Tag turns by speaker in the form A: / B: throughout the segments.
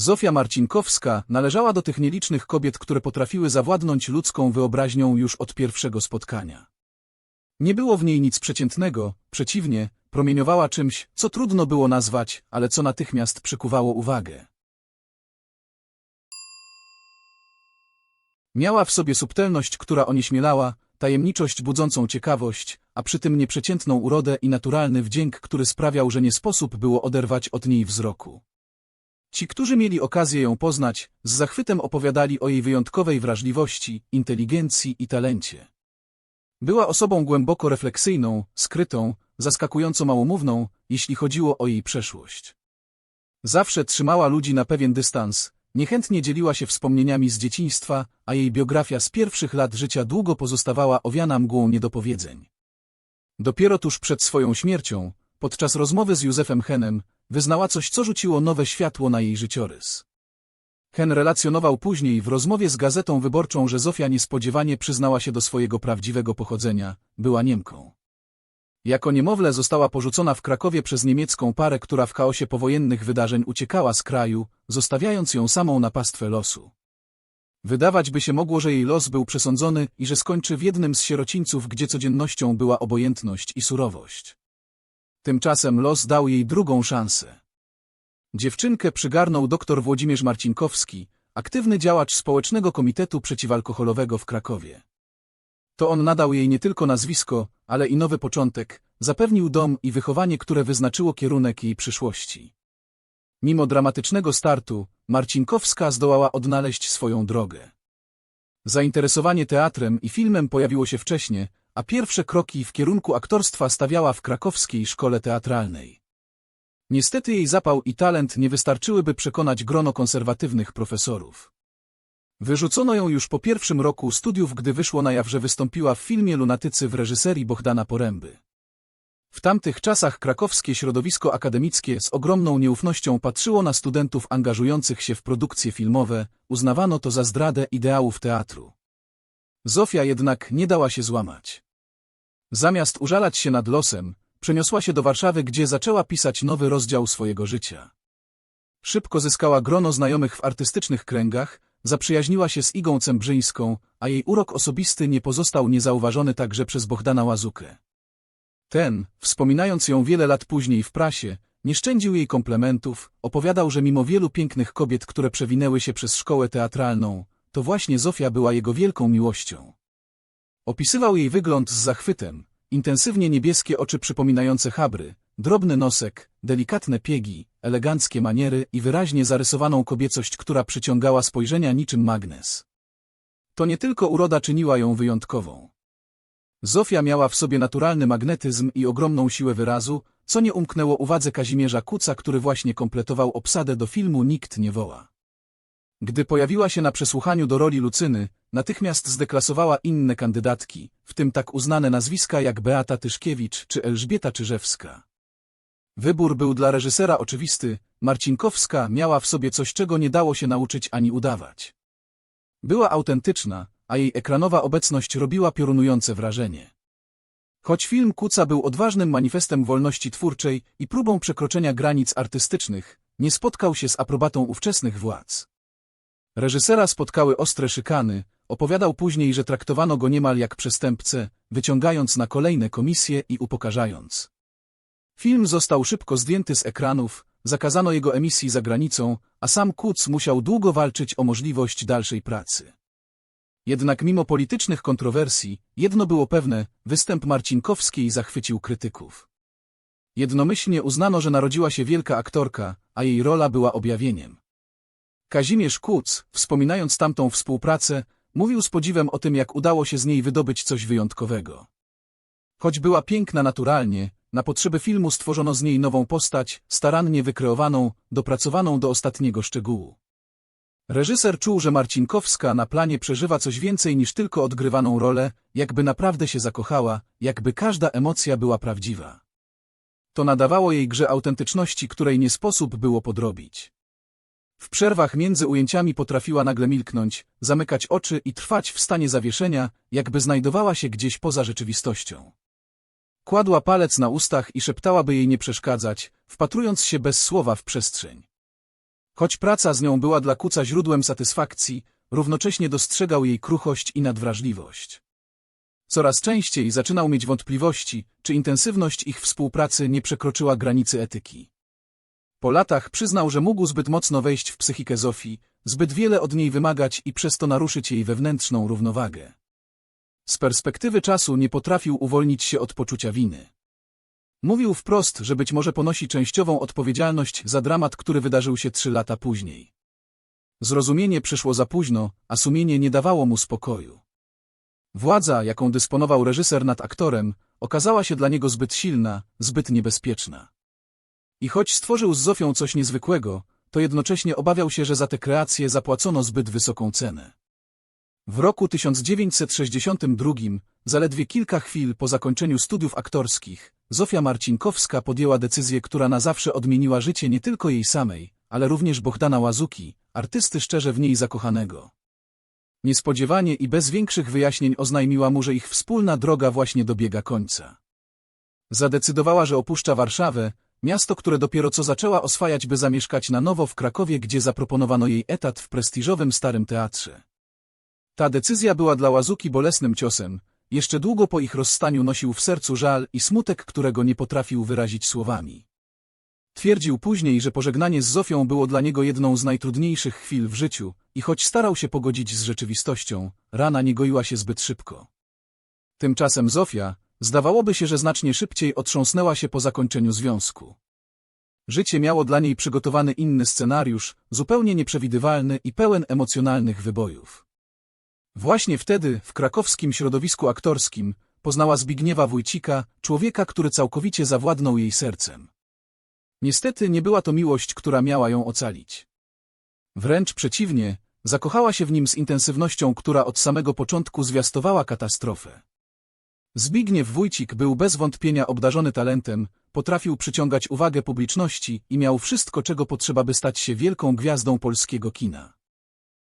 A: Zofia Marcinkowska należała do tych nielicznych kobiet, które potrafiły zawładnąć ludzką wyobraźnią już od pierwszego spotkania. Nie było w niej nic przeciętnego, przeciwnie, promieniowała czymś, co trudno było nazwać, ale co natychmiast przykuwało uwagę. Miała w sobie subtelność, która onieśmielała, tajemniczość budzącą ciekawość, a przy tym nieprzeciętną urodę i naturalny wdzięk, który sprawiał, że nie sposób było oderwać od niej wzroku. Ci, którzy mieli okazję ją poznać, z zachwytem opowiadali o jej wyjątkowej wrażliwości, inteligencji i talencie. Była osobą głęboko refleksyjną, skrytą, zaskakująco małomówną, jeśli chodziło o jej przeszłość. Zawsze trzymała ludzi na pewien dystans, niechętnie dzieliła się wspomnieniami z dzieciństwa, a jej biografia z pierwszych lat życia długo pozostawała owiana mgłą niedopowiedzeń. Dopiero tuż przed swoją śmiercią, podczas rozmowy z Józefem Henem, wyznała coś, co rzuciło nowe światło na jej życiorys. Hen relacjonował później w rozmowie z Gazetą Wyborczą, że Zofia niespodziewanie przyznała się do swojego prawdziwego pochodzenia, była Niemką. Jako niemowlę została porzucona w Krakowie przez niemiecką parę, która w chaosie powojennych wydarzeń uciekała z kraju, zostawiając ją samą na pastwę losu. Wydawać by się mogło, że jej los był przesądzony i że skończy w jednym z sierocińców, gdzie codziennością była obojętność i surowość. Tymczasem los dał jej drugą szansę. Dziewczynkę przygarnął dr Włodzimierz Marcinkowski, aktywny działacz Społecznego Komitetu Przeciwalkoholowego w Krakowie. To on nadał jej nie tylko nazwisko, ale i nowy początek, zapewnił dom i wychowanie, które wyznaczyło kierunek jej przyszłości. Mimo dramatycznego startu, Marcinkowska zdołała odnaleźć swoją drogę. Zainteresowanie teatrem i filmem pojawiło się wcześnie, a pierwsze kroki w kierunku aktorstwa stawiała w krakowskiej szkole teatralnej. Niestety jej zapał i talent nie wystarczyłyby przekonać grono konserwatywnych profesorów. Wyrzucono ją już po pierwszym roku studiów, gdy wyszło na jaw, że wystąpiła w filmie Lunatycy w reżyserii Bohdana Poręby. W tamtych czasach krakowskie środowisko akademickie z ogromną nieufnością patrzyło na studentów angażujących się w produkcje filmowe, uznawano to za zdradę ideałów teatru. Zofia jednak nie dała się złamać. Zamiast użalać się nad losem, przeniosła się do Warszawy, gdzie zaczęła pisać nowy rozdział swojego życia. Szybko zyskała grono znajomych w artystycznych kręgach, zaprzyjaźniła się z Igą Cembrzyńską, a jej urok osobisty nie pozostał niezauważony także przez Bohdana Łazukę. Ten, wspominając ją wiele lat później w prasie, nie szczędził jej komplementów, opowiadał, że mimo wielu pięknych kobiet, które przewinęły się przez szkołę teatralną, to właśnie Zofia była jego wielką miłością. Opisywał jej wygląd z zachwytem, intensywnie niebieskie oczy przypominające chabry, drobny nosek, delikatne piegi, eleganckie maniery i wyraźnie zarysowaną kobiecość, która przyciągała spojrzenia niczym magnes. To nie tylko uroda czyniła ją wyjątkową. Zofia miała w sobie naturalny magnetyzm i ogromną siłę wyrazu, co nie umknęło uwadze Kazimierza Kuca, który właśnie kompletował obsadę do filmu Nikt nie woła. Gdy pojawiła się na przesłuchaniu do roli Lucyny, natychmiast zdeklasowała inne kandydatki, w tym tak uznane nazwiska jak Beata Tyszkiewicz czy Elżbieta Czyżewska. Wybór był dla reżysera oczywisty, Marcinkowska miała w sobie coś, czego nie dało się nauczyć ani udawać. Była autentyczna, a jej ekranowa obecność robiła piorunujące wrażenie. Choć film Kuca był odważnym manifestem wolności twórczej i próbą przekroczenia granic artystycznych, nie spotkał się z aprobatą ówczesnych władz. Reżysera spotkały ostre szykany, opowiadał później, że traktowano go niemal jak przestępcę, wyciągając na kolejne komisje i upokarzając. Film został szybko zdjęty z ekranów, zakazano jego emisji za granicą, a sam Kuc musiał długo walczyć o możliwość dalszej pracy. Jednak mimo politycznych kontrowersji, jedno było pewne, występ Marcinkowskiej zachwycił krytyków. Jednomyślnie uznano, że narodziła się wielka aktorka, a jej rola była objawieniem. Kazimierz Kuc, wspominając tamtą współpracę, mówił z podziwem o tym, jak udało się z niej wydobyć coś wyjątkowego. Choć była piękna naturalnie, na potrzeby filmu stworzono z niej nową postać, starannie wykreowaną, dopracowaną do ostatniego szczegółu. Reżyser czuł, że Marcinkowska na planie przeżywa coś więcej niż tylko odgrywaną rolę, jakby naprawdę się zakochała, jakby każda emocja była prawdziwa. To nadawało jej grze autentyczności, której nie sposób było podrobić. W przerwach między ujęciami potrafiła nagle milknąć, zamykać oczy i trwać w stanie zawieszenia, jakby znajdowała się gdzieś poza rzeczywistością. Kładła palec na ustach i szeptała, by jej nie przeszkadzać, wpatrując się bez słowa w przestrzeń. Choć praca z nią była dla kuca źródłem satysfakcji, równocześnie dostrzegał jej kruchość i nadwrażliwość. Coraz częściej zaczynał mieć wątpliwości, czy intensywność ich współpracy nie przekroczyła granicy etyki. Po latach przyznał, że mógł zbyt mocno wejść w psychikę Zofii, zbyt wiele od niej wymagać i przez to naruszyć jej wewnętrzną równowagę. Z perspektywy czasu nie potrafił uwolnić się od poczucia winy. Mówił wprost, że być może ponosi częściową odpowiedzialność za dramat, który wydarzył się trzy lata później. Zrozumienie przyszło za późno, a sumienie nie dawało mu spokoju. Władza, jaką dysponował reżyser nad aktorem, okazała się dla niego zbyt silna, zbyt niebezpieczna. I choć stworzył z Zofią coś niezwykłego, to jednocześnie obawiał się, że za tę kreację zapłacono zbyt wysoką cenę. W roku 1962, zaledwie kilka chwil po zakończeniu studiów aktorskich, Zofia Marcinkowska podjęła decyzję, która na zawsze odmieniła życie nie tylko jej samej, ale również Bohdana Łazuki, artysty szczerze w niej zakochanego. Niespodziewanie i bez większych wyjaśnień oznajmiła mu, że ich wspólna droga właśnie dobiega końca. Zadecydowała, że opuszcza Warszawę, miasto, które dopiero co zaczęła oswajać, by zamieszkać na nowo w Krakowie, gdzie zaproponowano jej etat w prestiżowym Starym Teatrze. Ta decyzja była dla Łazuki bolesnym ciosem, jeszcze długo po ich rozstaniu nosił w sercu żal i smutek, którego nie potrafił wyrazić słowami. Twierdził później, że pożegnanie z Zofią było dla niego jedną z najtrudniejszych chwil w życiu i choć starał się pogodzić z rzeczywistością, rana nie goiła się zbyt szybko. Tymczasem Zofia, zdawałoby się, że znacznie szybciej otrząsnęła się po zakończeniu związku. Życie miało dla niej przygotowany inny scenariusz, zupełnie nieprzewidywalny i pełen emocjonalnych wybojów. Właśnie wtedy, w krakowskim środowisku aktorskim, poznała Zbigniewa Wójcika, człowieka, który całkowicie zawładnął jej sercem. Niestety nie była to miłość, która miała ją ocalić. Wręcz przeciwnie, zakochała się w nim z intensywnością, która od samego początku zwiastowała katastrofę. Zbigniew Wójcik był bez wątpienia obdarzony talentem, potrafił przyciągać uwagę publiczności i miał wszystko, czego potrzeba, by stać się wielką gwiazdą polskiego kina.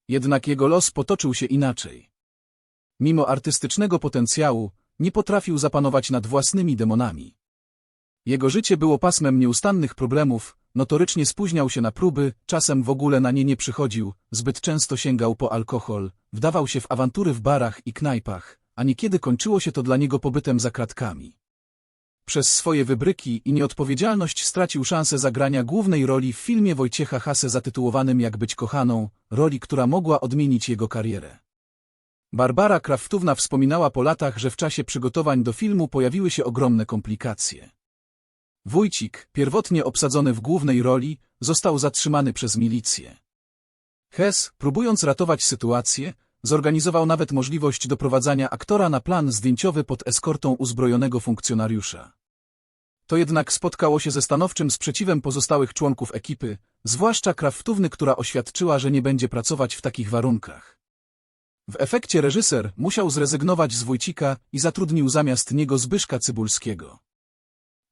A: Jednak jego los potoczył się inaczej. Mimo artystycznego potencjału, nie potrafił zapanować nad własnymi demonami. Jego życie było pasmem nieustannych problemów, notorycznie spóźniał się na próby, czasem w ogóle na nie nie przychodził, zbyt często sięgał po alkohol, wdawał się w awantury w barach i knajpach, a niekiedy kończyło się to dla niego pobytem za kratkami. Przez swoje wybryki i nieodpowiedzialność stracił szansę zagrania głównej roli w filmie Wojciecha Hase zatytułowanym Jak być kochaną, roli, która mogła odmienić jego karierę. Barbara Kraftówna wspominała po latach, że w czasie przygotowań do filmu pojawiły się ogromne komplikacje. Wójcik, pierwotnie obsadzony w głównej roli, został zatrzymany przez milicję. Hess, próbując ratować sytuację, zorganizował nawet możliwość doprowadzania aktora na plan zdjęciowy pod eskortą uzbrojonego funkcjonariusza. To jednak spotkało się ze stanowczym sprzeciwem pozostałych członków ekipy, zwłaszcza kraftówny, która oświadczyła, że nie będzie pracować w takich warunkach. W efekcie reżyser musiał zrezygnować z Wójcika i zatrudnił zamiast niego Zbyszka Cybulskiego.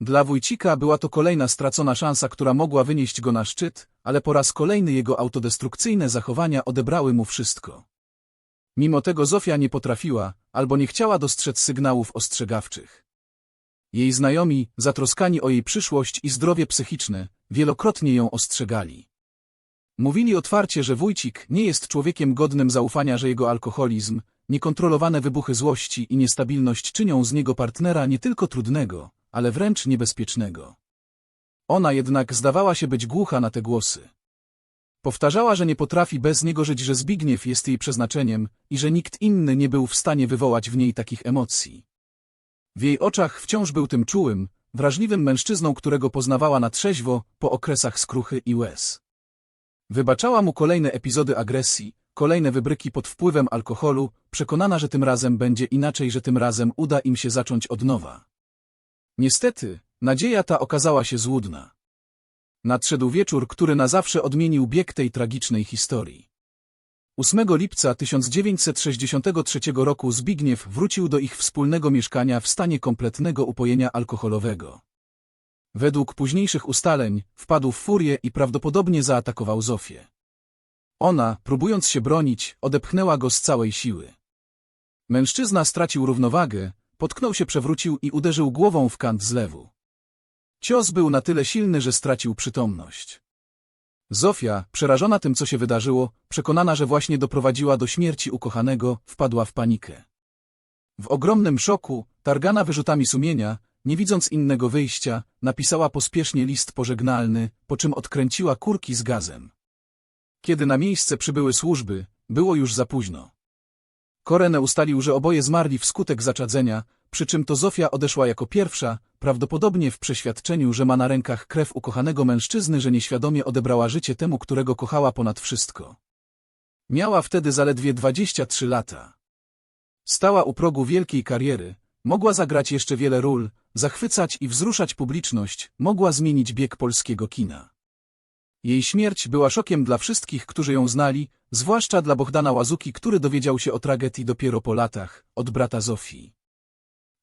A: Dla Wójcika była to kolejna stracona szansa, która mogła wynieść go na szczyt, ale po raz kolejny jego autodestrukcyjne zachowania odebrały mu wszystko. Mimo tego Zofia nie potrafiła, albo nie chciała dostrzec sygnałów ostrzegawczych. Jej znajomi, zatroskani o jej przyszłość i zdrowie psychiczne, wielokrotnie ją ostrzegali. Mówili otwarcie, że Wójcik nie jest człowiekiem godnym zaufania, że jego alkoholizm, niekontrolowane wybuchy złości i niestabilność czynią z niego partnera nie tylko trudnego, ale wręcz niebezpiecznego. Ona jednak zdawała się być głucha na te głosy. Powtarzała, że nie potrafi bez niego żyć, że Zbigniew jest jej przeznaczeniem i że nikt inny nie był w stanie wywołać w niej takich emocji. W jej oczach wciąż był tym czułym, wrażliwym mężczyzną, którego poznawała na trzeźwo po okresach skruchy i łez. Wybaczała mu kolejne epizody agresji, kolejne wybryki pod wpływem alkoholu, przekonana, że tym razem będzie inaczej, że tym razem uda im się zacząć od nowa. Niestety, nadzieja ta okazała się złudna. Nadszedł wieczór, który na zawsze odmienił bieg tej tragicznej historii. 8 lipca 1963 roku Zbigniew wrócił do ich wspólnego mieszkania w stanie kompletnego upojenia alkoholowego. Według późniejszych ustaleń wpadł w furię i prawdopodobnie zaatakował Zofię. Ona, próbując się bronić, odepchnęła go z całej siły. Mężczyzna stracił równowagę, potknął się, przewrócił i uderzył głową w kant zlewu. Cios był na tyle silny, że stracił przytomność. Zofia, przerażona tym, co się wydarzyło, przekonana, że właśnie doprowadziła do śmierci ukochanego, wpadła w panikę. W ogromnym szoku, targana wyrzutami sumienia, nie widząc innego wyjścia, napisała pospiesznie list pożegnalny, po czym odkręciła kurki z gazem. Kiedy na miejsce przybyły służby, było już za późno. Korene ustalił, że oboje zmarli wskutek zaczadzenia, przy czym to Zofia odeszła jako pierwsza, prawdopodobnie w przeświadczeniu, że ma na rękach krew ukochanego mężczyzny, że nieświadomie odebrała życie temu, którego kochała ponad wszystko. Miała wtedy zaledwie 23 lata. Stała u progu wielkiej kariery, mogła zagrać jeszcze wiele ról, zachwycać i wzruszać publiczność, mogła zmienić bieg polskiego kina. Jej śmierć była szokiem dla wszystkich, którzy ją znali, zwłaszcza dla Bohdana Łazuki, który dowiedział się o tragedii dopiero po latach, od brata Zofii.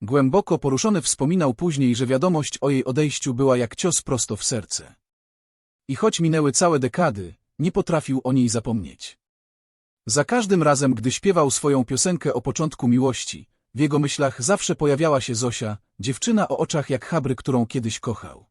A: Głęboko poruszony wspominał później, że wiadomość o jej odejściu była jak cios prosto w serce. I choć minęły całe dekady, nie potrafił o niej zapomnieć. Za każdym razem, gdy śpiewał swoją piosenkę o początku miłości, w jego myślach zawsze pojawiała się Zosia, dziewczyna o oczach jak Habry, którą kiedyś kochał.